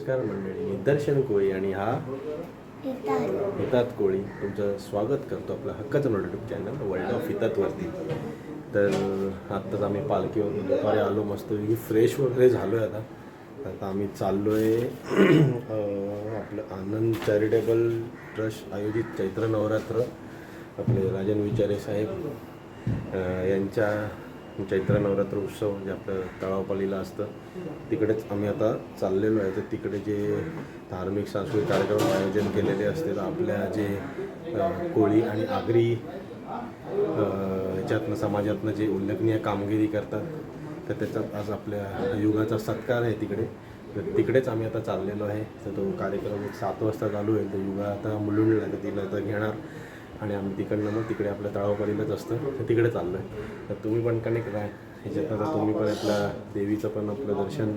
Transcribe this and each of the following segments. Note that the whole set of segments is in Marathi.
नमस्कार मंडळी निदर्शन कोळी आणि हा हितात कोळी तुमचं स्वागत करतो आपलं हक्काचं यूट्यूब चॅनल वर्ल्ड ऑफ हितातवरती तर आत्ताच आम्ही पालखीवरून दुपारी आलो मस्त ही फ्रेश वगैरे झालो आहे आता. आता आम्ही चाललो आहे आपलं आनंद चॅरिटेबल ट्रस्ट आयोजित चैत्र नवरात्र. आपले राजन विचारे साहेब यांच्या चैत्र नवरात्र उत्सव जे आपलं तळावपालीला असतं तिकडेच आम्ही आता चाललेलो आहे. तर तिकडे जे धार्मिक सांस्कृतिक कार्यक्रम आयोजन केलेले असते तर आपल्या जे कोळी आणि आगरी ह्याच्यातनं समाजातनं जे उल्लेखनीय कामगिरी करतात तर त्याचा आज आपल्या युगाचा सत्कार आहे तिकडे. तर तिकडेच आम्ही आता चाललेलो आहे. तर तो कार्यक्रम एक सात वाजता चालू होईल. तर युगा आता मुलुंडला तर तिला आता घेणार. आणि आम्ही तिकडनं मग तिकडे आपल्या तळावकडीलाच असतं. तर तिकडे चाललो आहे तर तुम्ही पण कनेक्ट राहा. ह्याच्यात तर तुम्ही पण आपल्या देवीचं पण आपलं दर्शन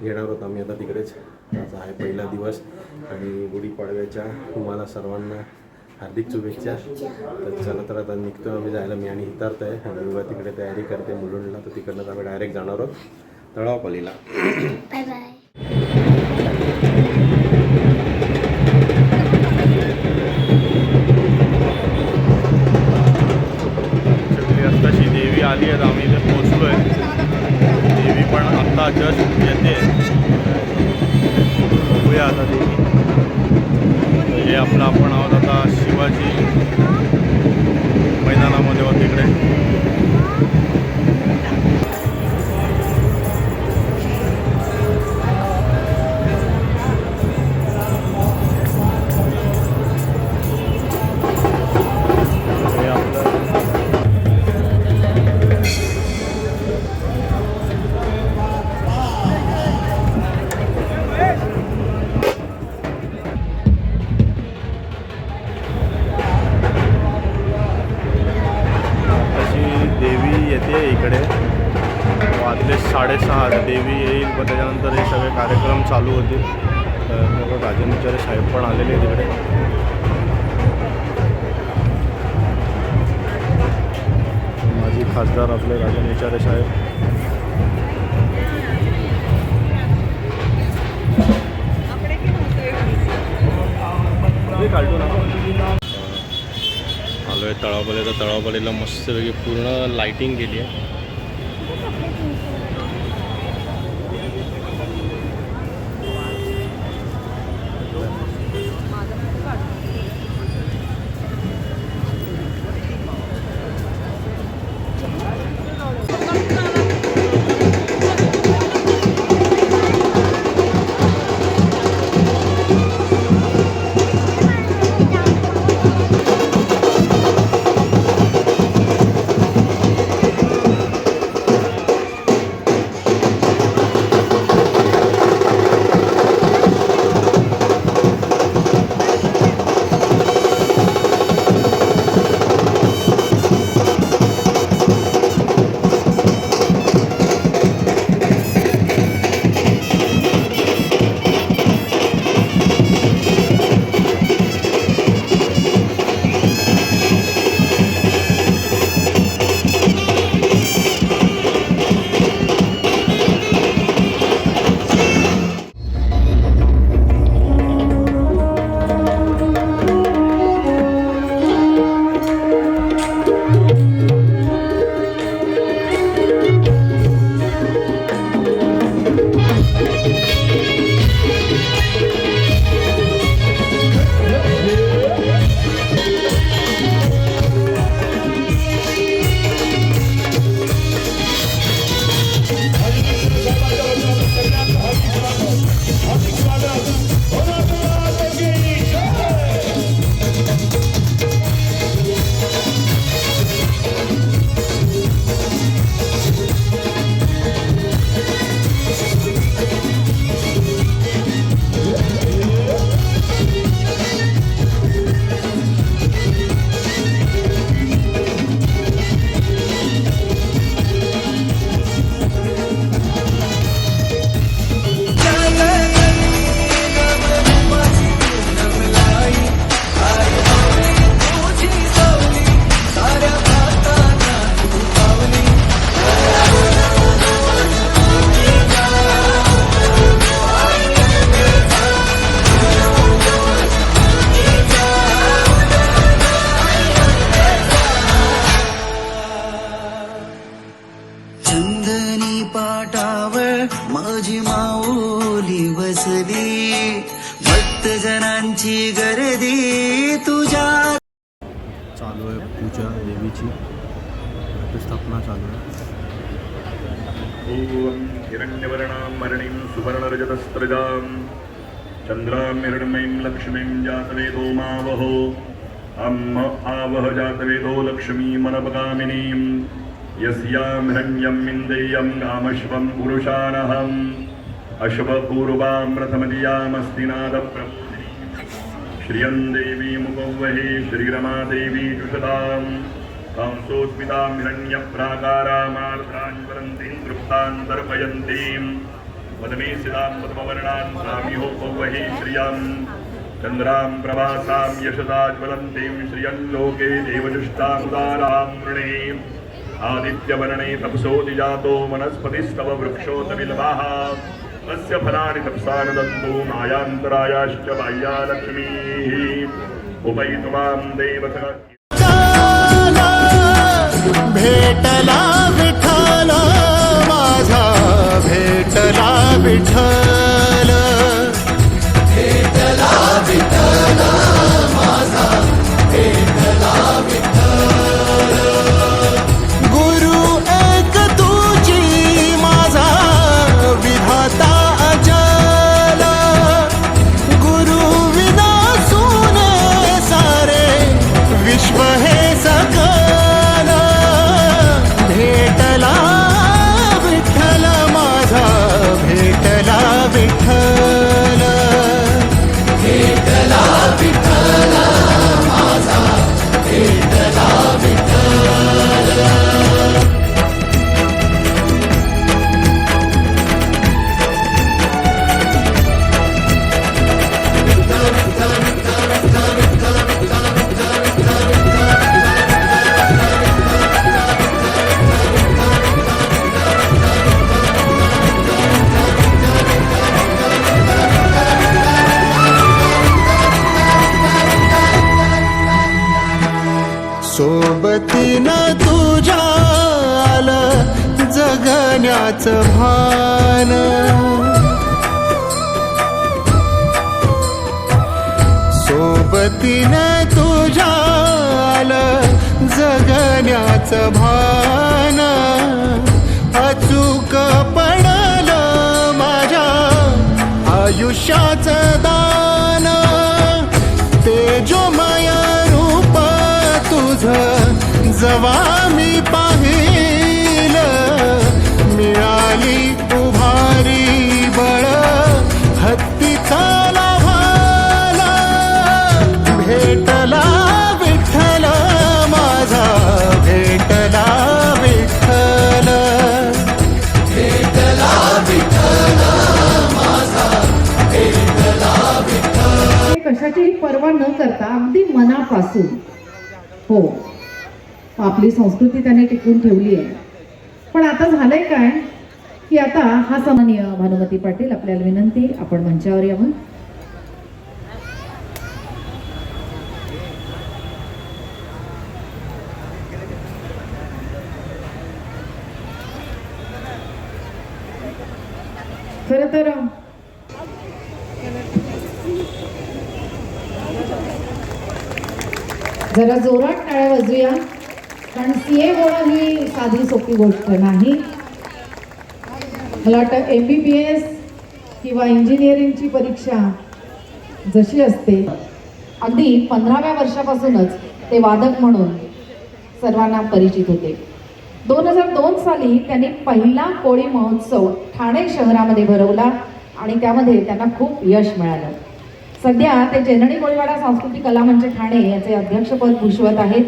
घेणार आहोत आम्ही आता तिकडेच. त्याचा आहे पहिला दिवस. आणि गुढीपाडव्याच्या तुम्हाला सर्वांना हार्दिक शुभेच्छा. तर चला तर आता निघतो आम्ही जायला. मी आणि हितार्थ आहे. आणि युवा तिकडे तयारी करते मुलुंडला. तर तिकडनं आम्ही डायरेक्ट जाणार आहोत. तळावपालीला आली आहेत. आम्ही इथे पोचलो आहे देवी पण आत्ता जस्ट येते. बघूया आता देवी. हे आपलं आपण आहोत आता शिवाजी मैदानामध्ये होत तिकडे विचारे साहेब आलो आहे तळावलेला. तळावलेला मस्तपैकी पूर्ण लाईटिंग केली आहे. भक्तजनांची गर्दी तुझ्या चालू आहे पूजा देवीची. घटस्थापना चालू आहे. ॐ हिरण्यवर्णां मरणीं सुवर्णरजतस्त्रजां चन्द्रां हिरण्मयीं लक्ष्मीं जातवेदो मावहो अम्म आवह जातवेदो लक्ष्मीमनपगामिनीं यस्यां हिरण्यं इन्देयं गामश्वं पुरुषानहम्। अश्वपूर्वां श्रियं देवी मुपौवहे श्रीरमादेवी जुषताम् कांसोस्मितां हिरण्यप्राकारामार्द्राञ्ज्वलन्तीं तृप्तां दर्पयन्तीं वदमे सिदां पद्मवर्णां स्वामिहोपौवहे श्रियां चन्द्रां प्रभासां यशदा ज्वलन्तीं श्रियं लोके देवजुष्टामुदारां वृणे आदित्यवर्णे तपसोऽधिजातो वनस्पतिस्तव वृक्षोतविलवाः तस्य फलानि तपसा न मायान्तरायाश्च बाह्यालक्ष्मीः। उपयितुमां देवता। भेटला। सोबतीनं तुझ्या आलं जगण्याचं भान. सोबतीनं तुझ्या आलं जगण्याचं भान. अचूक पडलं माझ्या आयुष्याचं जवा मी पाहिल मिळाली उभारी बळ हत्तीचा लाभाला भेटला विठ्ठल माझा भेटला विठ्ठल. कशाचीही पर्वा न करता अगदी मनापासून. हो. आपली संस्कृती त्याने टिकवून ठेवली आहे. पण आता झालंय काय? की आता हा सामान्य भानुमती पाटील आपल्याला विनंती आपण मंचावर यावं. खर तर जरा जोरात टाळ्या वाजूया कारण सी ए होणं ही साधी सोपी गोष्ट नाही. मला वाटतं एम बी बी एस किंवा इंजिनिअरिंगची परीक्षा जशी असते अगदी पंधराव्या वर्षापासूनच ते वादक म्हणून सर्वांना परिचित होते. दोन हजार दोन साली त्यांनी पहिला कोळी महोत्सव ठाणे शहरामध्ये भरवला आणि त्यामध्ये त्यांना खूप यश मिळालं. सध्या ते चेन्नडी कोळीवाडा सांस्कृतिक कला म्हणजे ठाणे याचे अध्यक्षपद भूषवत आहेत.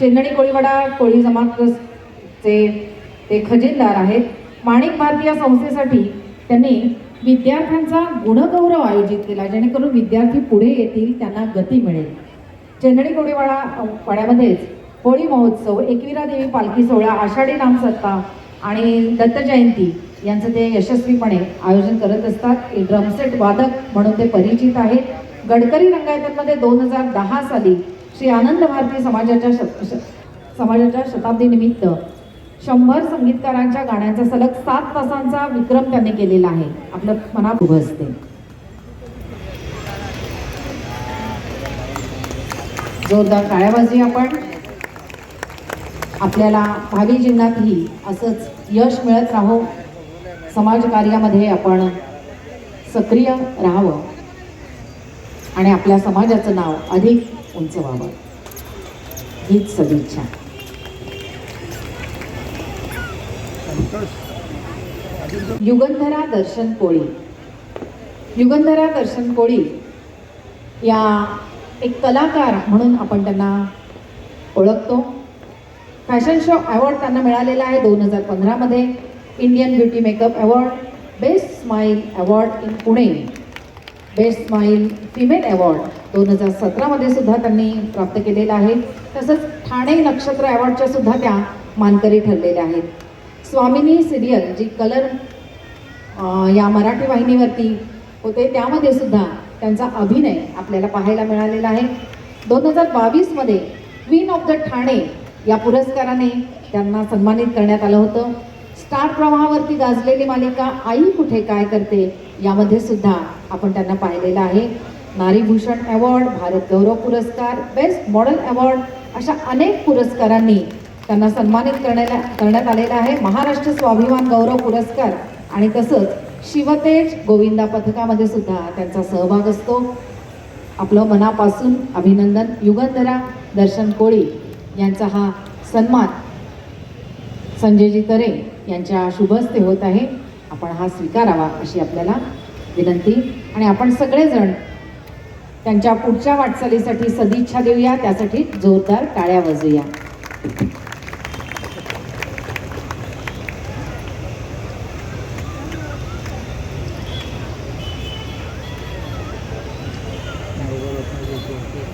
चेन्नडी कोळीवाडा कोळी जमातचे ते खजिनदार आहेत. माणिक भारती या संस्थेसाठी त्यांनी विद्यार्थ्यांचा गुणगौरव आयोजित केला जेणेकरून विद्यार्थी पुढे येतील त्यांना गती मिळेल. चेन्नडी कोळीवाडा वाड्यामध्येच होळी महोत्सव एकविरा देवी पालखी सोहळा आषाढी नामसत्ता आणि दत्त जयंती यांचं ते यशस्वीपणे आयोजन करत असतात. ड्रमसेट वादक म्हणून ते परिचित आहेत. गडकरी रंगायतमध्ये दोन हजार दहा साली श्री आनंद भारती समाजाच्या शत समाजाच्या शताब्दीनिमित्त शंभर संगीतकारांच्या गाण्यांचा सलग सात तासांचा विक्रम त्यांनी केलेला आहे. आपलं मनात उभं असते. जोरदार टाळ्या वाजूया आपण. आपल्याला भावी जीवनातही असंच यश मिळत राहो. समाजकार्यामध्ये आपण सक्रिय राहावं. आणि आपल्या समाजाचं नाव अधिक उंच व्हावं. हीच सदिच्छा. युगंधरा दर्शन कोळी. युगंधरा दर्शन कोळी या एक कलाकार म्हणून आपण त्यांना ओळखतो. फॅशन शो अवॉर्ड त्यांना मिळालेला आहे दोन हजार पंधरामध्ये. Indian beauty makeup award best smile award in Pune best smile female award दोन हजार सतरामध्ये सुद्धा त्यांनी प्राप्त केलेला आहे. तसंच ठाणे नक्षत्र अवॉर्डच्या सुद्धा त्या मानकरी ठरलेल्या आहेत. स्वामिनी सिरियल जी कलर या मराठी वाहिनीवरती होते त्यामध्ये सुद्धा त्यांचा अभिनय आपल्याला पाहायला मिळालेला आहे. दोन हजार बावीसमध्ये क्वीन ऑफ द ठाणे या पुरस्काराने त्यांना सन्मानित करण्यात आलं होतं. स्टार प्रवाहावरती गाजलेली मालिका आई कुठे काय करते? यामध्ये सुद्धा आपण त्यांना पाहिलेलं आहे. नारीभूषण अवॉर्ड भारत गौरव पुरस्कार बेस्ट मॉडेल अवॉर्ड अशा अनेक पुरस्कारांनी त्यांना सन्मानित करण्याला करण्यात आलेला आहे. महाराष्ट्र स्वाभिमान गौरव पुरस्कार आणि तसंच शिवतेज गोविंदा पथकामध्ये सुद्धा त्यांचा सहभाग असतो. आपलं मनापासून अभिनंदन. युगंधरा दर्शन कोळी यांचा हा सन्मान संजयजी तरे यांच्या शुभस्ते होत आहे. आपण हा स्वीकारावा अशी आपल्याला विनंती. आणि आपण सगळेजण त्यांच्या पुढच्या वाटचालीसाठी सदिच्छा देऊया. त्यासाठी जोरदार टाळ्या वाजूया.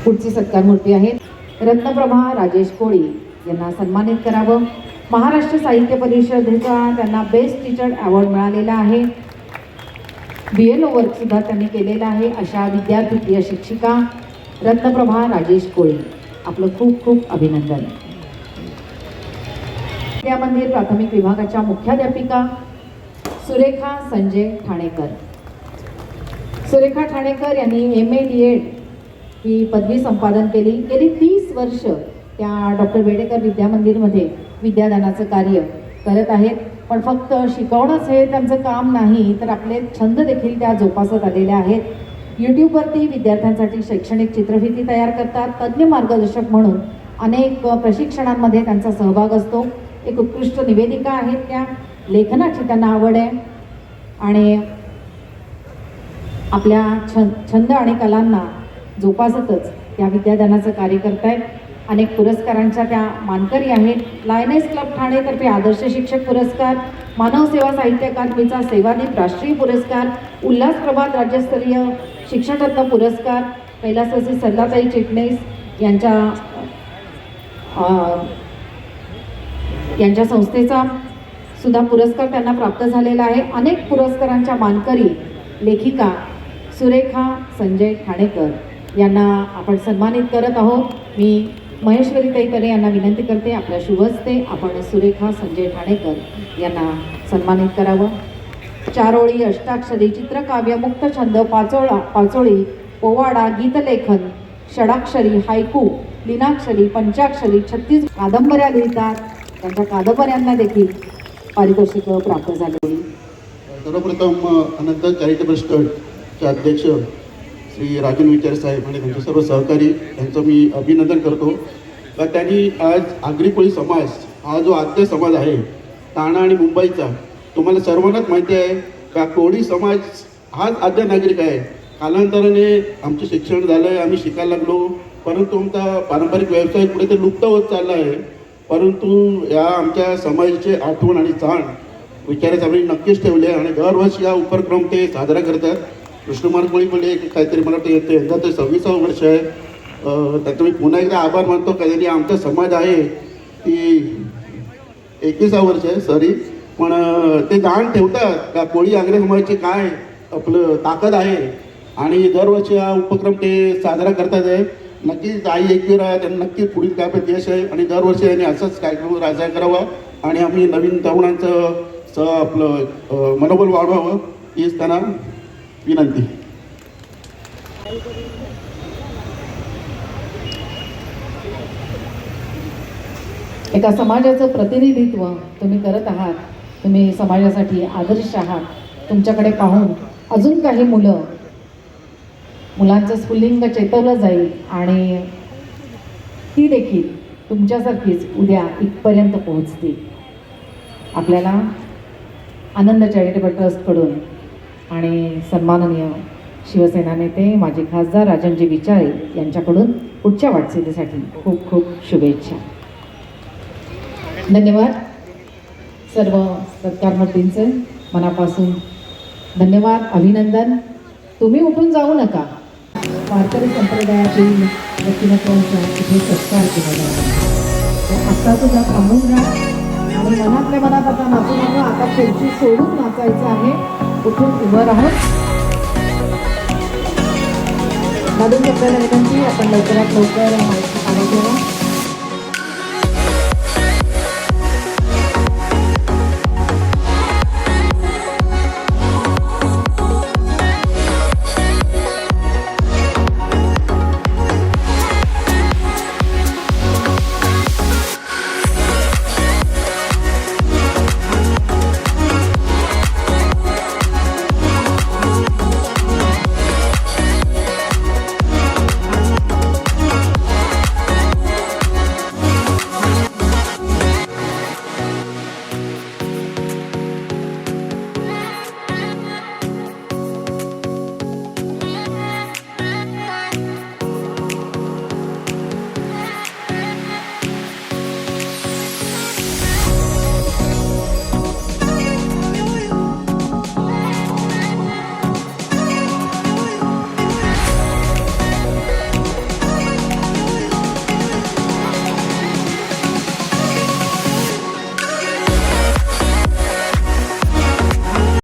पुढची सत्कार मूर्ती आहेत रत्नप्रभा राजेश कोळी. यांना सन्मानित करावं. महाराष्ट्र साहित्य परिषदेचा त्यांना बेस्ट टीचर अवॉर्ड मिळालेला आहे. बी एल ओ वर्क सुद्धा त्यांनी केलेला आहे अशा विद्यार्थी शिक्षिका रत्नप्रभा राजेश कोळी. आपलं खूप खूप अभिनंदन. विद्यामंदिर प्राथमिक विभागाच्या मुख्याध्यापिका सुरेखा संजय ठाणेकर. सुरेखा ठाणेकर यांनी एम ए डी एड ही पदवी संपादन केली. गेली तीस वर्ष त्या डॉक्टर बेडेकर विद्यामंदिरमध्ये विद्यादानाचं कार्य करत आहेत. पण फक्त शिकवणंच हे त्यांचं काम नाही तर आपले छंद देखील त्या जोपासत आलेल्या आहेत. यूट्यूबवरती विद्यार्थ्यांसाठी शैक्षणिक चित्रफिती तयार करतात. तज्ज्ञ मार्गदर्शक म्हणून अनेक प्रशिक्षणांमध्ये त्यांचा सहभाग असतो. एक उत्कृष्ट निवेदिका आहेत त्या. लेखनाची त्यांना आवड आहे. आणि आपल्या छंद छंद आणि कलांना जोपासतच त्या विद्यादानाचं कार्य करतायत. अनेक पुरस्कारांच्या त्या मानकरी आहेत. लायनेस क्लब ठाणेतर्फे आदर्श शिक्षक पुरस्कार मानव सेवा साहित्य अकादमीचा सेवादीप राष्ट्रीय पुरस्कार उल्हास प्रभात राज्यस्तरीय शिक्षणरत्न पुरस्कार कैलासवासी सल्लाताई चिटणीस यांच्या यांच्या संस्थेचा सुद्धा पुरस्कार त्यांना प्राप्त झालेला आहे. अनेक पुरस्कारांच्या मानकरी लेखिका सुरेखा संजय ठाणेकर यांना आपण सन्मानित करत आहोत. मी महेश्वरी तैतरे यांना विनंती करते आपल्या शुभस्ते आपण सुरेखा संजय ठाणेकर यांना सन्मानित करावं. चारोळी अष्टाक्षरी चित्रकाव्य मुक्तछंद पाचोळा पाचोळी पोवाडा गीतलेखन षडाक्षरी हायकू लिनाक्षरी पंचाक्षरी छत्तीस कादंबऱ्या लिहितात. त्यांच्या कादंबऱ्यांना देखील पारितोषिकं प्राप्त झाली सर्वप्रथम अनंत चॅरिटेबल ट्रस्टचे अध्यक्ष श्री राजन विचार साहेब आणि त्यांचे सर्व सहकारी यांचं मी अभिनंदन करतो. तर त्यांनी आज आगरीकोळी समाज हा जो आद्य समाज आहे ठाणा आणि मुंबईचा तुम्हाला सर्वांनाच माहिती आहे का कोळी समाज हाच आद्य नागरिक आहे. कालांतराने आमचं शिक्षण झालं आहे आम्ही शिकायला लागलो. परंतु आमचा पारंपरिक व्यवसाय पुढे ते लुप्त होत चालला आहे परंतु या आमच्या समाजाची आठवण आणि जाण विचारात आम्ही नक्कीच ठेवले आणि दरवर्षी हा उपक्रम ते साजरा करतात. कृष्णकुमार कोळी पण काहीतरी मला वाटतं येते. यंदा ते सव्वीसावं वर्ष आहे. त्याचं मी पुन्हा एकदा आभार मानतो. का आमचा समाज आहे ती एकविसावं वर्ष आहे. सॉरी पण ते जाण ठेवतात का कोळी आग्रे समाजाची काय? आपलं ताकद आहे. आणि दरवर्षी हा उपक्रम ते साजरा करतात आहे नक्कीच आई एकवीर आहे त्यांना नक्की पुढील काय पण यश आहे. आणि दरवर्षी त्यांनी असंच कार्यक्रम साजरा करावा. आणि आम्ही नवीन तरुणांचं स आपलं मनोबल वाढवावं. हीच त्यांना विनंती. एका समाजाचं प्रतिनिधित्व तुम्ही करत आहात. तुम्ही समाजासाठी आदर्श आहात. तुमच्याकडे पाहून अजून काही मुलं मुलांचं स्फुल्लिंग चेतवलं जाईल आणि ती देखील तुमच्यासारखीच उद्या इथपर्यंत पोहोचतील. आपल्याला आनंद चॅरिटेबल ट्रस्टकडून आणि सन्माननीय शिवसेना नेते माजी खासदार राजनजी विचारे यांच्याकडून पुढच्या वाटचालीसाठी खूप खूप शुभेच्छा. धन्यवाद सर्व सत्कारमूर्तींचे मनापासून. धन्यवाद अभिनंदन. तुम्ही उठून जाऊ नका. वारकरी संप्रदायातील व्यक्तिमत्वांचा इथे सत्कार केला जावा आत्ता सुद्धा थांबून राहा आणि मनातल्या मनात आता नाचू नका. आता खुर्ची सोडून नाचायचं आहे. उठून उभं राहून. मधून आपल्याला विनंती आपण लवकरात लवकर माहिती